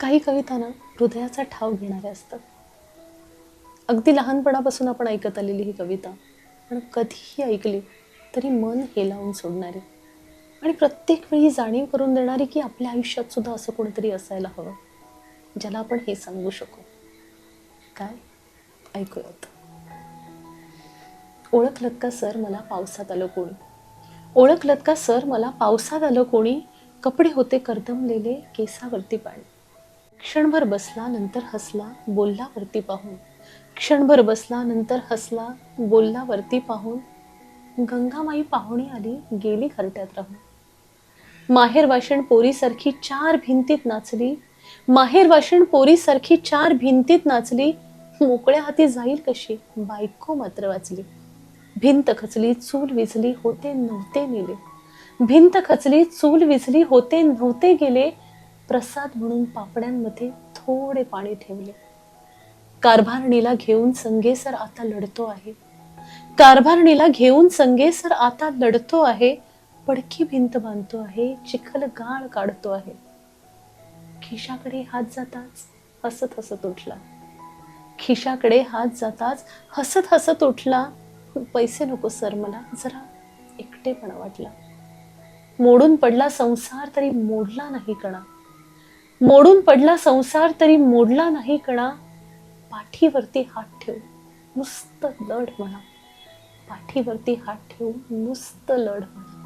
काही कविता ना हृदयाचा ठाव घेणाऱ्या असतात. अगदी लहानपणापासून आपण ऐकत आलेली ही कविता पण कधीही ऐकली तरी मन हेलावून सोडणारी. आणि प्रत्येक वेळी जाणीव करून देणारी की आपल्या आयुष्यात सुद्धा असं कोणीतरी असायला हवं ज्याला आपण हे सांगू शकू. काय? ऐकूयात ओळखलत का सर मला पावसात आलं कोणी? ओळखलत का सर मला पावसात आलं कोणी? कपडे होते कर्दमलेले केसावरती पाणी. क्षणभर बसला नंतर हसला बोलला वरती पाहून. क्षणभर बसला नंतर हसला बोलला वरती पाहून. गंगामाई पाहुणी आली गेली खरट्यात राहून. माहेर वाषण पोरीसारखी चार भिंतीत नाचली. माहेर वाषण पोरीसारखी चार भिंतीत नाचली. मोकळ्या हाती जाईल कशी? बायको मात्र वाचली. भिंत खचली चूल विझली होते नव्हते नेले भिंत खचली चूल विझली होते नव्हते गेले. प्रसाद म्हणून पापड्यांमध्ये थोडे पाणी ठेवले. कारभारणीला घेऊन संगेसर आता लढतो आहे. कारभारणीला घेऊन संगेसर आता लढतो आहे. पडकी भिंत बांधतो आहे चिखल गाळ काढतो आहे. खिशाकडे हात जाताच हसत हसत उठला. खिशाकडे हात जाताच हसत हसत उठला. पैसे नको सर मला जरा एकटेपणा वाटला. मोडून पडला संसार तरी मोडला नाही कणा. मोडून पडला संसार तरी मोडला नाही कणा. पाठीवरती हात ठेवून नुसतं लढ म्हणा. पाठीवरती हात ठेवून नुसतं लढ म्हणा.